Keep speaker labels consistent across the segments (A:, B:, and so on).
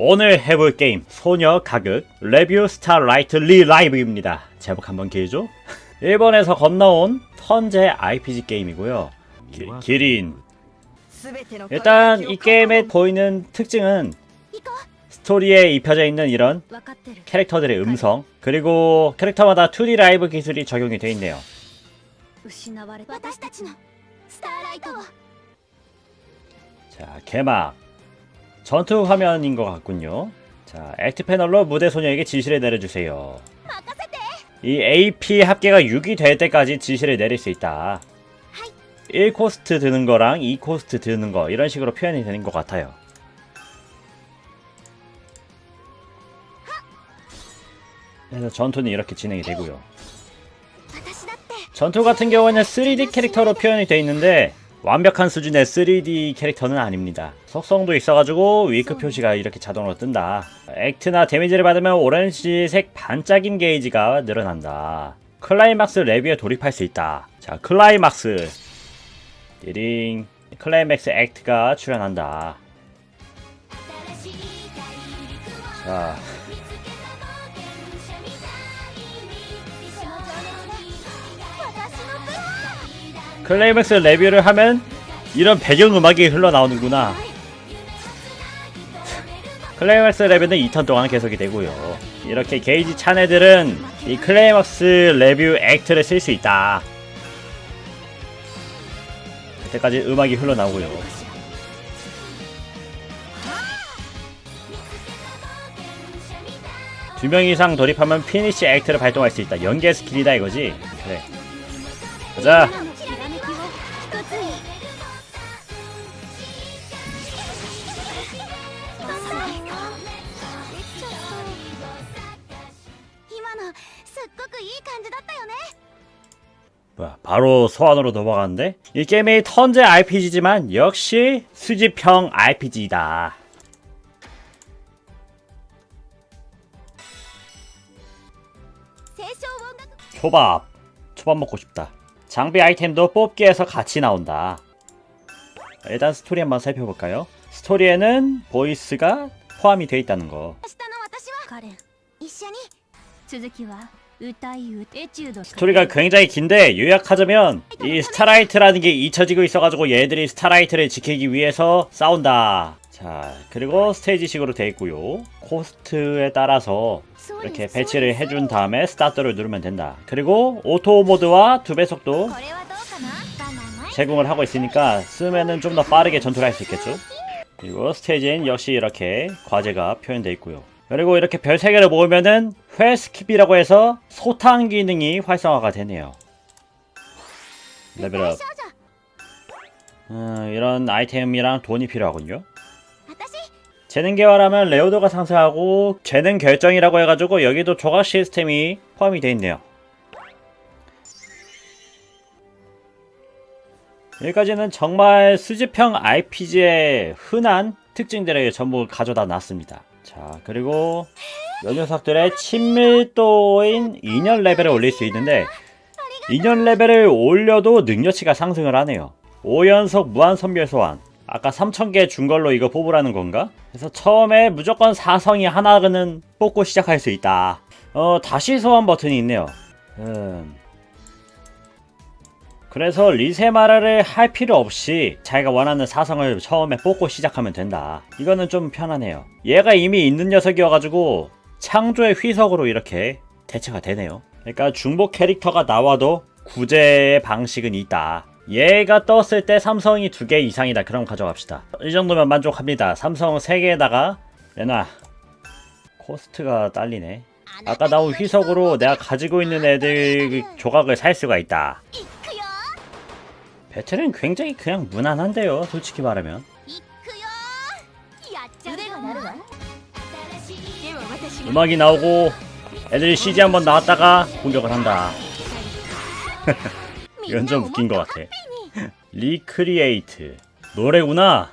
A: 오늘 해볼 게임 소녀 가극 레뷰 스타라이트 리 라이브입니다. 제목 한번 길죠? 일본에서 건너온 턴제 RPG 게임이고요. 기, 기린 일단 이 게임에 보이는 특징은 스토리에 입혀져 있는 이런 캐릭터들의 음성 그리고 캐릭터마다 2D 라이브 기술이 적용이 되어 있네요. 자, 개막 전투 화면인 것 같군요. 자, 액트 패널로 무대 소녀에게 지시를 내려주세요. 이 AP 합계가 6이 될 때까지 지시를 내릴 수 있다. 1코스트 드는 거랑 2코스트 드는 거 이런 식으로 표현이 되는 것 같아요. 그래서 전투는 이렇게 진행이 되고요.
B: 네.
A: 전투 같은 경우에는 3D 캐릭터로 표현이 되어 있는데 완벽한 수준의 3D 캐릭터는 아닙니다. 속성도 있어가지고 위크 표시가 이렇게 자동으로 뜬다. 액트나 데미지를 받으면 오렌지색 반짝임 게이지가 늘어난다. 클라이막스 레비에 돌입할 수 있다. 자, 클라이막스. 띠링. 클라이맥스 액트가 출연한다. 자, 클라이맥스 레뷰를 하면 이런 배경음악이 흘러나오는구나. 클라이맥스 레뷰는 2턴 동안 계속이 되고요. 이렇게 게이지 찬 애들은 이 클라이맥스 레뷰 액트를 쓸 수 있다. 그때까지 음악이 흘러나오고요. 두 명 이상 돌입하면 피니시 액트를 발동할 수 있다. 연계 스킬이다 이거지? 그래. 가자. 뭐야, 바로 소환으로 넘어가는데 이 게임이 턴제 RPG지만 역시 수집형 RPG이다. 초밥 초밥 먹고 싶다. 장비 아이템도 뽑기에서 같이 나온다. 일단 스토리 한번 살펴볼까요? 스토리에는 보이스가 포함이 되어 있다는 거. 스토리가 굉장히 긴데 요약하자면 이 스타라이트라는 게 잊혀지고 있어가지고 얘들이 스타라이트를 지키기 위해서 싸운다. 자 그리고 스테이지식으로 돼 있고요. 코스트에 따라서 이렇게 배치를 해준 다음에 스타트를 누르면 된다. 그리고 오토 모드와 두 배 속도 제공을 하고 있으니까 쓰면은 좀 더 빠르게 전투를 할 수 있겠죠? 그리고 스테이지엔 역시 이렇게 과제가 표현되어 있고요. 그리고 이렇게 별 3개를 모으면은 회 스킵이라고 해서 소탕 기능이 활성화가 되네요. 레벨업. 음, 이런 아이템이랑 돈이 필요하군요. 재능 개발하면 레오더가 상승하고 재능 결정이라고 해가지고 여기도 조각 시스템이 포함이 되어 있네요. 여기까지는 정말 수집형 RPG의 흔한 특징들을 전부 가져다 놨습니다. 자, 그리고 이 녀석들의 친밀도인 2년 레벨을 올릴 수 있는데 2년 레벨을 올려도 능력치가 상승을 하네요. 5연속 무한 선별 소환. 아까 3000개 준 걸로 이거 뽑으라는 건가? 그래서 처음에 무조건 사성이 하나는 뽑고 시작할 수 있다. 어, 다시 소환 버튼이 있네요. 음. 그래서 리세마라를 할 필요 없이 자기가 원하는 사성을 처음에 뽑고 시작하면 된다. 이거는 좀 편하네요. 얘가 이미 있는 녀석이어가지고 창조의 휘석으로 이렇게 대체가 되네요. 그러니까 중복 캐릭터가 나와도 구제의 방식은 있다. 얘가 떴을 때 삼성이 두 개 이상이다. 그럼 가져갑시다. 이 정도면 만족합니다. 삼성 3개에다가 내놔. 코스트가 딸리네. 아까 나온 휘석으로 내가 가지고 있는 애들 조각을 살 수가 있다.
B: 行くよ
A: 배틀은 굉장히 그냥 무난한데요. 솔직히 말하면.
B: 行くよやっちゃう腕が鳴るわでは私が
A: 음악이 나오고 애들이 CG 한번 나왔다가 공격을 한다. 이건 좀 웃긴 것 같아. 리크리에이트. 노래구나.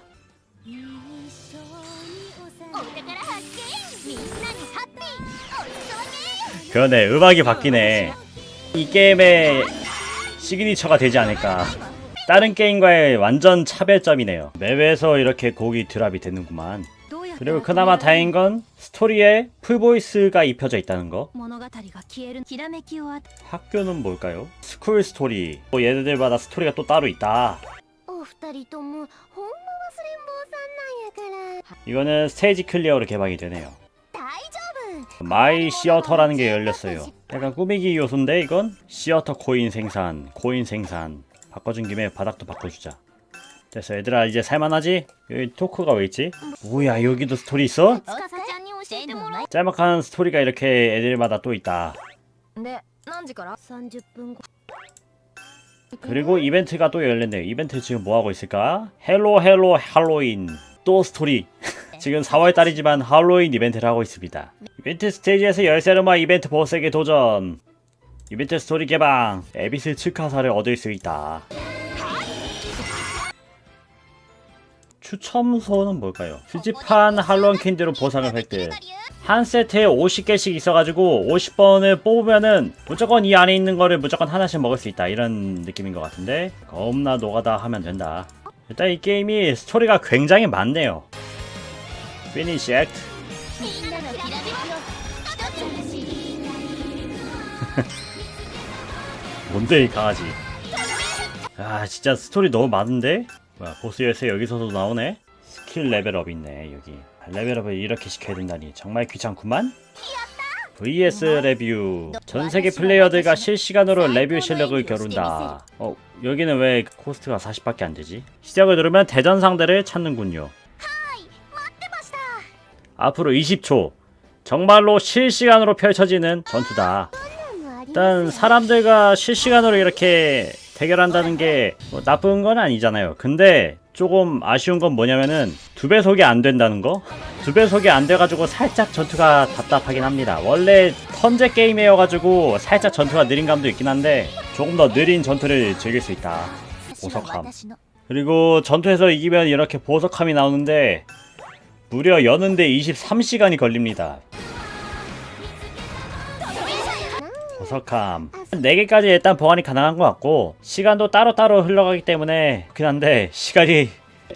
B: お宝発見みんなにハッピーお裾分け
A: 그러네. 음악이 바뀌네. 이 게임의 시그니처가 되지 않을까. 다른 게임과의 완전 차별점이네요. 맵에서 이렇게 곡이 드랍이 되는구만. 그리고 그나마 다행인 건 스토리에 풀보이스가 입혀져 있다는 거. 학교는 뭘까요? 스쿨 스토리. 뭐 얘네들마다 스토리가 또 따로 있다. 이거는 스테이지 클리어로 개방이 되네요. 마이 시어터라는 게 열렸어요. 약간 꾸미기 요소인데 이건 시어터 코인 생산, 코인 생산. 바꿔준 김에 바닥도 바꿔주자 됐어 얘들아 이제 살만하지? 여기 토크가 왜 있지? 뭐야 여기도 스토리 있어? 짤막한 스토리가 이렇게 애들마다 또 있다 그리고 이벤트가 또 열렸네요 이벤트 지금 뭐하고 있을까? 헬로 헬로 할로윈 또 스토리 지금 4월달이지만 할로윈 이벤트를 하고 있습니다 이벤트 스테이지에서 열쇠로마 이벤트 보스에게 도전 이벤트 스토리 개방. 에비스 츠카사를 얻을 수 있다. 추첨소는 뭘까요? 수집한 할로윈 캔디로 보상을 획득 한 세트에 50개씩 있어가지고 50번을 뽑으면은 무조건 이 안에 있는 거를 무조건 하나씩 먹을 수 있다. 이런 느낌인 것 같은데 겁나 노가다 하면 된다. 일단 이 게임이 스토리가 굉장히 많네요. 피니시 액트 뭔데 이 강아지? 아 진짜 스토리 너무 많은데? 뭐야 보스 열쇠 여기서도 나오네? 스킬 레벨업 있네 여기. 레벨업을 이렇게 시켜야 된다니 정말 귀찮구만? VS 레뷰 전 세계 플레이어들과 실시간으로 레뷰 실력을 겨룬다. 어 여기는 왜 코스트가 40밖에 안 되지? 시작을 누르면 대전 상대를 찾는군요. 앞으로 20초. 정말로 실시간으로 펼쳐지는 전투다 일단 사람들과 실시간으로 이렇게 대결한다는 게 뭐 나쁜 건 아니잖아요. 근데 조금 아쉬운 건 뭐냐면은 두 배속이 안 된다는 거? 두 배속이 안 돼가지고 살짝 전투가 답답하긴 합니다. 원래 턴제 게임이어가지고 살짝 전투가 느린 감도 있긴 한데 조금 더 느린 전투를 즐길 수 있다. 보석함. 그리고 전투에서 이기면 이렇게 보석함이 나오는데 무려 여는데 23시간이 걸립니다. 어석함. 4개까지 일단 보완이 가능한 것 같고 시간도 따로따로 흘러가기 때문에 그렇긴 한데 시간이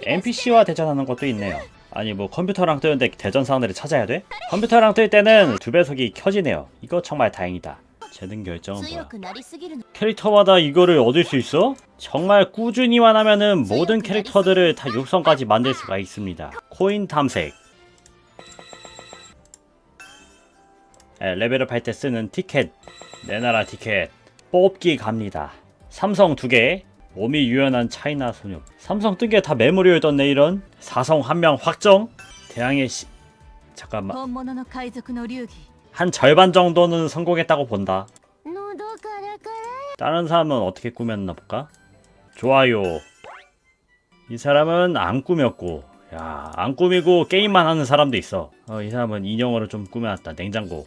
A: NPC와 대전하는 것도 있네요. 아니 뭐 컴퓨터랑 뜨는데 대전 상대를 찾아야 돼? 컴퓨터랑 뜰 때는 두 배속이 켜지네요. 이거 정말 다행이다. 재능 결정은 뭐야. 캐릭터마다 이거를 얻을 수 있어? 정말 꾸준히만 하면은 모든 캐릭터들을 다 육성까지 만들 수가 있습니다. 코인 탐색. 예, 레벨업 할 때 쓰는 티켓. 내나라 티켓. 뽑기 갑니다. 삼성 두개. 몸이 유연한 차이나 소녀 삼성 뜬 게 다 메모리를 떴네 이런? 사성 한 명 확정? 대항의 시 잠깐만. 한 절반 정도는 성공했다고 본다. 다른 사람은 어떻게 꾸몄나 볼까? 좋아요. 이 사람은 안 꾸몄고. 야 안 꾸미고 게임만 하는 사람도 있어. 어, 이 사람은 인형으로 좀 꾸며놨다. 냉장고.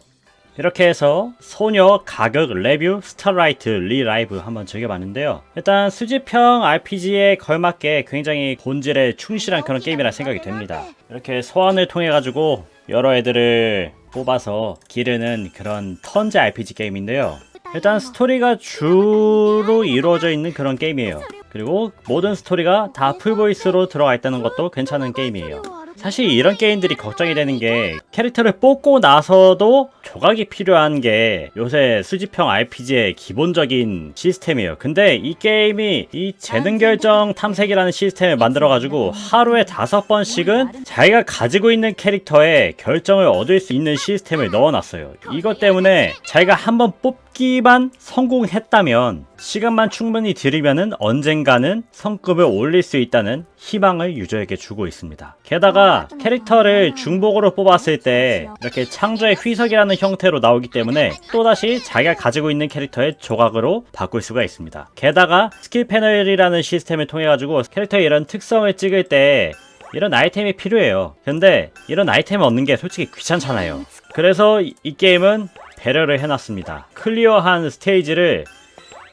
A: 이렇게 해서 소녀 가격 레뷰 스타라이트 리라이브 한번 즐겨봤는데요. 일단 수집형 RPG에 걸맞게 굉장히 본질에 충실한 그런 게임이라 생각이 됩니다. 이렇게 소환을 통해 가지고 여러 애들을 뽑아서 기르는 그런 턴제 RPG 게임인데요. 일단 스토리가 주로 이루어져 있는 그런 게임이에요. 그리고 모든 스토리가 다 풀보이스로 들어가 있다는 것도 괜찮은 게임이에요. 사실 이런 게임들이 걱정이 되는 게 캐릭터를 뽑고 나서도 조각이 필요한 게 요새 수집형 RPG의 기본적인 시스템이에요. 근데 이 게임이 이 재능 결정 탐색이라는 시스템을 만들어가지고 하루에 다섯 번씩은 자기가 가지고 있는 캐릭터의 결정을 얻을 수 있는 시스템을 넣어놨어요. 이것 때문에 자기가 한번 뽑기만 성공했다면 시간만 충분히 들이면은 언젠가는 성급을 올릴 수 있다는 희망을 유저에게 주고 있습니다. 게다가 캐릭터를 중복으로 뽑았을 때 이렇게 창조의 휘석이라는 형태로 나오기 때문에 또다시 자기가 가지고 있는 캐릭터의 조각으로 바꿀 수가 있습니다. 게다가 스킬 패널이라는 시스템을 통해 가지고 캐릭터의 이런 특성을 찍을 때 이런 아이템이 필요해요. 근데 이런 아이템을 얻는 게 솔직히 귀찮잖아요. 그래서 이, 이 게임은 배려를 해놨습니다. 클리어한 스테이지를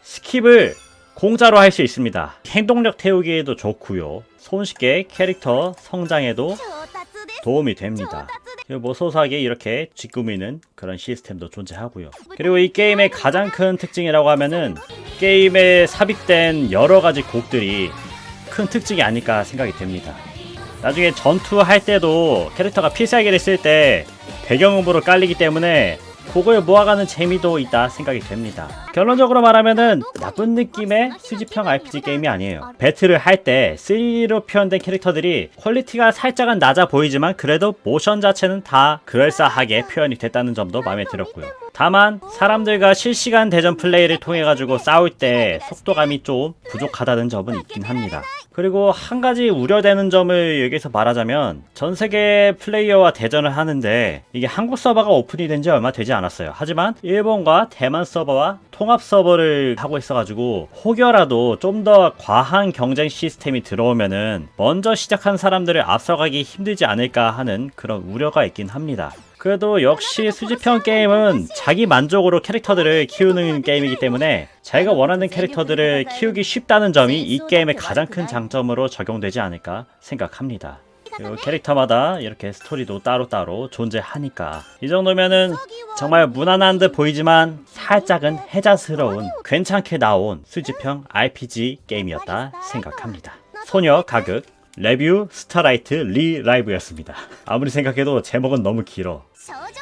A: 스킵을 공짜로 할 수 있습니다. 행동력 태우기에도 좋고요. 손쉽게 캐릭터 성장에도 도움이 됩니다. 뭐 소소하게 이렇게 쥐꾸미는 그런 시스템도 존재하고요. 그리고 이 게임의 가장 큰 특징이라고 하면은 게임에 삽입된 여러 가지 곡들이 큰 특징이 아닐까 생각이 됩니다. 나중에 전투할 때도 캐릭터가 필살기를 쓸 때 배경음으로 깔리기 때문에 그걸 모아가는 재미도 있다 생각이 됩니다. 결론적으로 말하면은 나쁜 느낌의 수집형 RPG 게임이 아니에요. 배틀을 할 때 3D로 표현된 캐릭터들이 퀄리티가 살짝은 낮아 보이지만 그래도 모션 자체는 다 그럴싸하게 표현이 됐다는 점도 마음에 들었고요. 다만 사람들과 실시간 대전 플레이를 통해 가지고 싸울 때 속도감이 좀 부족하다는 점은 있긴 합니다. 그리고 한 가지 우려되는 점을 여기서 말하자면 전 세계 플레이어와 대전을 하는데 이게 한국 서버가 오픈이 된 지 얼마 되지 않았어요. 하지만 일본과 대만 서버와 통합 서버를 하고 있어가지고 혹여라도 좀 더 과한 경쟁 시스템이 들어오면은 먼저 시작한 사람들을 앞서가기 힘들지 않을까 하는 그런 우려가 있긴 합니다. 그래도 역시 수집형 게임은 자기 만족으로 캐릭터들을 키우는 게임이기 때문에 자기가 원하는 캐릭터들을 키우기 쉽다는 점이 이 게임의 가장 큰 장점으로 적용되지 않을까 생각합니다. 그리고 캐릭터마다 이렇게 스토리도 따로따로 존재하니까. 이 정도면은 정말 무난한 듯 보이지만 살짝은 해자스러운 괜찮게 나온 수집형 RPG 게임이었다 생각합니다. 소녀 가극 레뷰 스타라이트 리 라이브였습니다. 아무리 생각해도 제목은 너무
B: 길어.少女